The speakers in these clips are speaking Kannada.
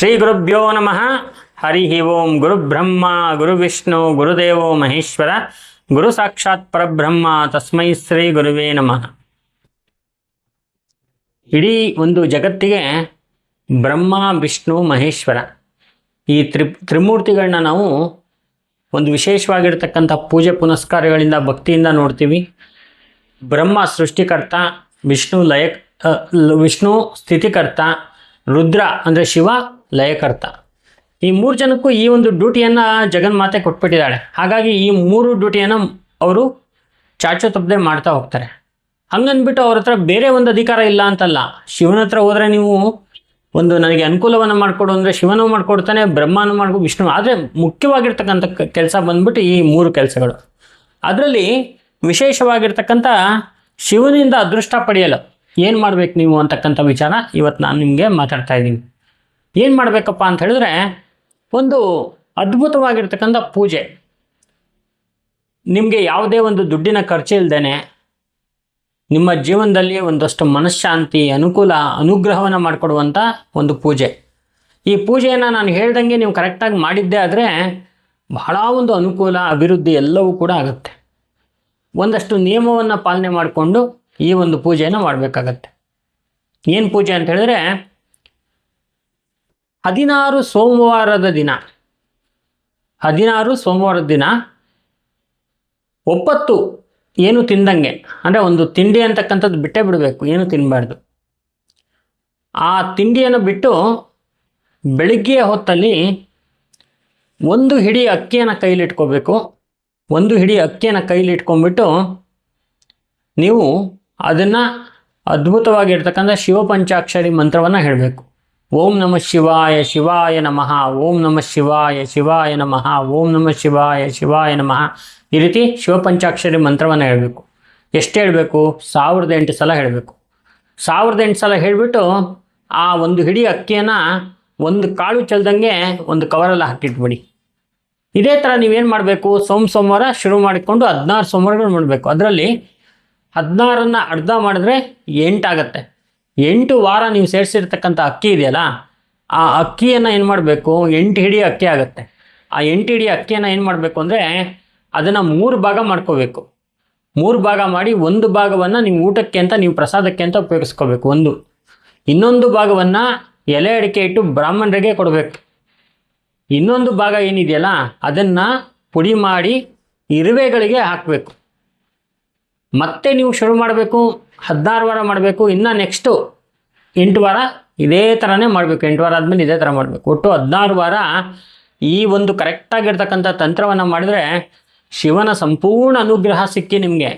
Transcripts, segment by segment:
ಶ್ರೀ ಗುರುಭ್ಯೋ ನಮಃ. ಹರಿ ಓಂ ಗುರುಬ್ರಹ್ಮ ಗುರುವಿಷ್ಣು ಗುರು ವಿಷ್ಣು, ಗುರುದೇವೋ ಮಹೇಶ್ವರ, ಗುರು ಸಾಕ್ಷಾತ್ ಪರಬ್ರಹ್ಮ, ತಸ್ಮೈ ಶ್ರೀ ಗುರುವೇ ನಮಃ. ಇಡೀ ಒಂದು ಜಗತ್ತಿಗೆ ಬ್ರಹ್ಮ, ವಿಷ್ಣು, ಮಹೇಶ್ವರ ಈ ತ್ರಿ, ತ್ರಿಮೂರ್ತಿಗಳನ್ನ ನಾವು ಒಂದು ವಿಶೇಷವಾಗಿರ್ತಕ್ಕಂಥ ಪೂಜೆ ಪುನಸ್ಕಾರಗಳಿಂದ, ಭಕ್ತಿಯಿಂದ ನೋಡ್ತೀವಿ. ಬ್ರಹ್ಮ ಸೃಷ್ಟಿಕರ್ತ, ವಿಷ್ಣು ಲಯ ವಿಷ್ಣು ಸ್ಥಿತಿಕರ್ತ, ರುದ್ರ ಅಂದರೆ ಶಿವ ಲಯಕರ್ತ. ಈ ಮೂರು ಜನಕ್ಕೂ ಈ ಒಂದು ಡ್ಯೂಟಿಯನ್ನು ಜಗನ್ಮಾತೆ ಕೊಟ್ಬಿಟ್ಟಿದ್ದಾಳೆ. ಹಾಗಾಗಿ ಈ ಮೂರು ಡ್ಯೂಟಿಯನ್ನು ಅವರು ಚಾಚು ತಪ್ಪದೆ ಮಾಡ್ತಾ ಹೋಗ್ತಾರೆ. ಹಂಗನ್ಬಿಟ್ಟು ಅವ್ರ ಹತ್ರ ಬೇರೆ ಒಂದು ಅಧಿಕಾರ ಇಲ್ಲ ಅಂತಲ್ಲ. ಶಿವನ ಹತ್ರ ಹೋದರೆ ನೀವು ಒಂದು ನನಗೆ ಅನುಕೂಲವನ್ನು ಮಾಡಿಕೊಡು ಅಂದರೆ ಶಿವನೂ ಮಾಡಿಕೊಡ್ತಾನೆ, ಬ್ರಹ್ಮನೂ ಮಾಡ್ಕೊ, ವಿಷ್ಣು. ಆದರೆ ಮುಖ್ಯವಾಗಿರ್ತಕ್ಕಂಥ ಕೆಲಸ ಬಂದ್ಬಿಟ್ಟು ಈ ಮೂರು ಕೆಲಸಗಳು. ಅದರಲ್ಲಿ ವಿಶೇಷವಾಗಿರ್ತಕ್ಕಂಥ ಶಿವನಿಂದ ಅದೃಷ್ಟ ಪಡೆಯಲು ಏನು ಮಾಡಬೇಕು ನೀವು ಅಂತಕ್ಕಂಥ ವಿಚಾರ ಇವತ್ತು ನಾನು ನಿಮಗೆ ಮಾತಾಡ್ತಾ ಇದ್ದೀನಿ. ಏನು ಮಾಡಬೇಕಪ್ಪ ಅಂತ ಹೇಳಿದ್ರೆ ಒಂದು ಅದ್ಭುತವಾಗಿರ್ತಕ್ಕಂಥ ಪೂಜೆ. ನಿಮಗೆ ಯಾವುದೇ ಒಂದು ದುಡ್ಡಿನ ಖರ್ಚು ಇಲ್ಲದೇನೆ ನಿಮ್ಮ ಜೀವನದಲ್ಲಿ ಒಂದಷ್ಟು ಮನಃಶಾಂತಿ, ಅನುಕೂಲ, ಅನುಗ್ರಹವನ್ನು ಮಾಡಿಕೊಡುವಂಥ ಒಂದು ಪೂಜೆ. ಈ ಪೂಜೆಯನ್ನು ನಾನು ಹೇಳ್ದಂಗೆ ನೀವು ಕರೆಕ್ಟಾಗಿ ಮಾಡಿದ್ದೆ ಆದರೆ ಬಹಳ ಒಂದು ಅನುಕೂಲ, ಅಭಿವೃದ್ಧಿ ಎಲ್ಲವೂ ಕೂಡ ಆಗುತ್ತೆ. ಒಂದಷ್ಟು ನಿಯಮವನ್ನು ಪಾಲನೆ ಮಾಡಿಕೊಂಡು ಈ ಒಂದು ಪೂಜೆಯನ್ನು ಮಾಡಬೇಕಾಗತ್ತೆ. ಏನು ಪೂಜೆ ಅಂತ ಹೇಳಿದ್ರೆ ಹದಿನಾರು ಸೋಮವಾರದ ದಿನ. ಹದಿನಾರು ಸೋಮವಾರದ ದಿನ. ಒಪ್ಪತ್ತು ಏನು ತಿಂದಂಗೆ. ಅಂದರೆ ಒಂದು ತಿಂಡಿ ಅಂತಕ್ಕಂಥದ್ದು ಬಿಟ್ಟೇ ಬಿಡಬೇಕು, ಏನು ತಿನ್ನಬಾರ್ದು ಆ ತಿಂಡಿಯನ್ನು ಬಿಟ್ಟು ಬೆಳಿಗ್ಗೆ ಹೊತ್ತಲ್ಲಿ ಒಂದು ಹಿಡಿ ಅಕ್ಕಿಯನ್ನು ಕೈಲಿಟ್ಕೋಬೇಕು. ಒಂದು ಹಿಡಿ ಅಕ್ಕಿಯನ್ನು ಕೈಲಿಟ್ಕೊಂಡ್ಬಿಟ್ಟು ನೀವು ಅದನ್ನು ಅದ್ಭುತವಾಗಿರ್ತಕ್ಕಂಥ ಶಿವಪಂಚಾಕ್ಷರಿ ಮಂತ್ರವನ್ನು ಹೇಳಬೇಕು. ಓಂ ನಮಃ ಶಿವಾಯ ಶಿವಾಯ ನಮಃ, ಓಂ ನಮಃ ಶಿವಾಯ ಶಿವಾಯ ನಮಃ, ಓಂ ನಮಃ ಶಿವಾಯ ಶಿವಾಯ ನಮಃ. ಈ ರೀತಿ ಶಿವಪಂಚಾಕ್ಷರಿ ಮಂತ್ರವನ್ನು ಹೇಳಬೇಕು. ಎಷ್ಟು ಹೇಳಬೇಕು? ಸಾವಿರದ ಎಂಟು ಸಲ ಹೇಳಬೇಕು. ಸಾವಿರದ ಎಂಟು ಸಲ ಹೇಳಿಬಿಟ್ಟು ಆ ಒಂದು ಹಿಡಿ ಅಕ್ಕಿಯನ್ನು ಒಂದು ಕಾಳು ಚೆಲ್ದಂಗೆ ಒಂದು ಕವರಲ್ಲಿ ಹಾಕಿಟ್ಬಿಡಿ. ಇದೇ ಥರ ನೀವೇನು ಮಾಡಬೇಕು? ಸೋಮ ಸೋಮವಾರ ಶುರು ಮಾಡಿಕೊಂಡು ಹದಿನಾರು ಸೋಮವಾರಗಳು ಮಾಡಬೇಕು. ಅದರಲ್ಲಿ ಹದಿನಾರನ್ನು ಅರ್ಧ ಮಾಡಿದ್ರೆ ಎಂಟಾಗತ್ತೆ ಎಂಟು ವಾರ ನೀವು ಸೇರಿಸಿರ್ತಕ್ಕಂಥ ಅಕ್ಕಿ ಇದೆಯಲ್ಲ, ಆ ಅಕ್ಕಿಯನ್ನು ಏನು ಮಾಡಬೇಕು? ಎಂಟು ಹಿಡಿ ಅಕ್ಕಿ ಆಗುತ್ತೆ. ಆ ಎಂಟು ಹಿಡಿ ಅಕ್ಕಿಯನ್ನು ಏನು ಮಾಡಬೇಕು ಅಂದರೆ ಅದನ್ನು ಮೂರು ಭಾಗ ಮಾಡ್ಕೋಬೇಕು. ಮೂರು ಭಾಗ ಮಾಡಿ ಒಂದು ಭಾಗವನ್ನು ನೀವು ಊಟಕ್ಕೆ ಅಂತ, ನೀವು ಪ್ರಸಾದಕ್ಕೆ ಅಂತ ಉಪಯೋಗಿಸ್ಕೋಬೇಕು ಒಂದು. ಇನ್ನೊಂದು ಭಾಗವನ್ನು ಎಲೆ ಅಡಿಕೆ ಇಟ್ಟು ಬ್ರಾಹ್ಮಣರಿಗೆ ಕೊಡಬೇಕು. ಇನ್ನೊಂದು ಭಾಗ ಏನಿದೆಯಲ್ಲ, ಅದನ್ನು ಪುಡಿ ಮಾಡಿ ಇರುವೆಗಳಿಗೆ ಹಾಕಬೇಕು. ಮತ್ತೆ ನೀವು ಶುರು ಮಾಡಬೇಕು, ಹದಿನಾರು ವಾರ ಮಾಡಬೇಕು, ಇನ್ನು ನೆಕ್ಸ್ಟು ಎಂಟು ವಾರ ಇದೇ ಥರನೇ ಮಾಡಬೇಕು. ಎಂಟು ವಾರ ಆದಮೇಲೆ ಇದೇ ಥರ ಮಾಡಬೇಕು. ಒಟ್ಟು ಹದಿನಾರು ವಾರ ಈ ಒಂದು ಕರೆಕ್ಟಾಗಿರ್ತಕ್ಕಂಥ ತಂತ್ರವನ್ನು ಮಾಡಿದರೆ ಶಿವನ ಸಂಪೂರ್ಣ ಅನುಗ್ರಹ ಸಿಕ್ಕಿ ನಿಮಗೆ.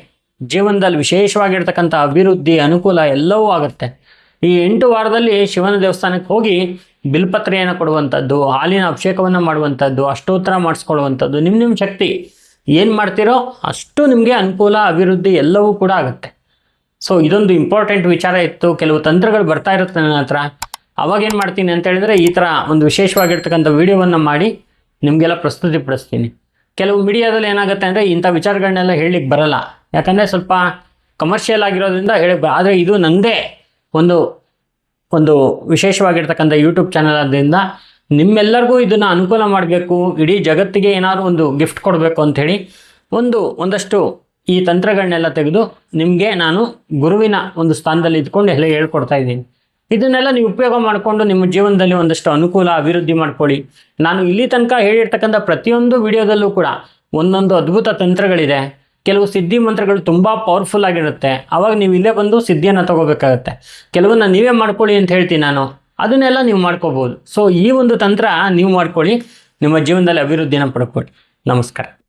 ಜೀವನದಲ್ಲಿ ವಿಶೇಷವಾಗಿರ್ತಕ್ಕಂಥ ಅಭಿವೃದ್ಧಿ, ಅನುಕೂಲ ಎಲ್ಲವೂ ಆಗುತ್ತೆ. ಈ ಎಂಟು ವಾರದಲ್ಲಿ ಶಿವನ ದೇವಸ್ಥಾನಕ್ಕೆ ಹೋಗಿ ಬಿಲ್ಪತ್ರೆಯನ್ನು ಕೊಡುವಂಥದ್ದು, ಹಾಲಿನ ಅಭಿಷೇಕವನ್ನು ಮಾಡುವಂಥದ್ದು, ಅಷ್ಟೋತ್ತರ ಮಾಡಿಸ್ಕೊಳ್ಳುವಂಥದ್ದು ನಿಮ್ಮ ನಿಮ್ಮ ಶಕ್ತಿ. ಏನು ಮಾಡ್ತೀರೋ ಅಷ್ಟು ನಿಮಗೆ ಅನುಕೂಲ, ಅಭಿವೃದ್ಧಿ ಎಲ್ಲವೂ ಕೂಡ ಆಗುತ್ತೆ. ಸೊ ಇದೊಂದು ಇಂಪಾರ್ಟೆಂಟ್ ವಿಚಾರ ಇತ್ತು. ಕೆಲವು ತಂತ್ರಗಳು ಬರ್ತಾ ಇರುತ್ತೆ ನನ್ನ ಹತ್ರ. ಅವಾಗ ಏನು ಮಾಡ್ತೀನಿ ಅಂತ ಹೇಳಿದರೆ ಈ ಥರ ಒಂದು ವಿಶೇಷವಾಗಿರ್ತಕ್ಕಂಥ ವಿಡಿಯೋವನ್ನು ಮಾಡಿ ನಿಮಗೆಲ್ಲ ಪ್ರಸ್ತುತಿಪಡಿಸ್ತೀನಿ ಕೆಲವು ಮೀಡಿಯಾದಲ್ಲಿ ಏನಾಗುತ್ತೆ ಅಂದರೆ ಇಂಥ ವಿಚಾರಗಳನ್ನೆಲ್ಲ ಹೇಳಲಿಕ್ಕೆ ಬರಲ್ಲ. ಯಾಕಂದರೆ ಸ್ವಲ್ಪ ಕಮರ್ಷಿಯಲ್ ಆಗಿರೋದ್ರಿಂದ ಹೇಳಿ ಆದರೆ ಇದು ನನ್ನದೇ ಒಂದು ಒಂದು ವಿಶೇಷವಾಗಿರ್ತಕ್ಕಂಥ ಯೂಟ್ಯೂಬ್ ಚಾನಲ್ ಆದ್ದರಿಂದ ನಿಮ್ಮೆಲ್ಲರಿಗೂ ಇದನ್ನು ಅನುಕೂಲ ಮಾಡಬೇಕು, ಇಡೀ ಜಗತ್ತಿಗೆ ಏನಾದರೂ ಒಂದು ಗಿಫ್ಟ್ ಕೊಡಬೇಕು ಅಂಥೇಳಿ ಒಂದು, ಒಂದಷ್ಟು ಈ ತಂತ್ರಗಳನ್ನೆಲ್ಲ ತೆಗೆದು ನಿಮಗೆ ನಾನು ಗುರುವಿನ ಒಂದು ಸ್ಥಾನದಲ್ಲಿ ಇದ್ಕೊಂಡು ಎಲ್ಲ ಹೇಳ್ಕೊಡ್ತಾ ಇದ್ದೀನಿ. ಇದನ್ನೆಲ್ಲ ನೀವು ಉಪಯೋಗ ಮಾಡಿಕೊಂಡು ನಿಮ್ಮ ಜೀವನದಲ್ಲಿ ಒಂದಷ್ಟು ಅನುಕೂಲ, ಅಭಿವೃದ್ಧಿ ಮಾಡ್ಕೊಳ್ಳಿ. ನಾನು ಇಲ್ಲಿ ತನಕ ಹೇಳಿರ್ತಕ್ಕಂಥ ಪ್ರತಿಯೊಂದು ವಿಡಿಯೋದಲ್ಲೂ ಕೂಡ ಒಂದೊಂದು ಅದ್ಭುತ ತಂತ್ರಗಳಿದೆ. ಕೆಲವು ಸಿದ್ಧಿ ಮಂತ್ರಗಳು ತುಂಬ ಪವರ್ಫುಲ್ ಆಗಿರುತ್ತೆ. ಆವಾಗ ನೀವು ಇಲ್ಲೇ ಬಂದು ಸಿದ್ಧಿಯನ್ನು ತಗೋಬೇಕಾಗತ್ತೆ. ಕೆಲವನ್ನ ನೀವೇ ಮಾಡ್ಕೊಳ್ಳಿ ಅಂತ ಹೇಳ್ತೀನಿ ನಾನು. ಅದನ್ನೆಲ್ಲ ನೀವು ಮಾಡ್ಕೋಬೋದು. ಸೊ ಈ ಒಂದು ತಂತ್ರ ನೀವು ಮಾಡ್ಕೊಳ್ಳಿ. ನಿಮ್ಮ ಜೀವನದಲ್ಲಿ ಅಭಿವೃದ್ಧಿನ ಪಡ್ಕೊಳ್ಳಿ. ನಮಸ್ಕಾರ.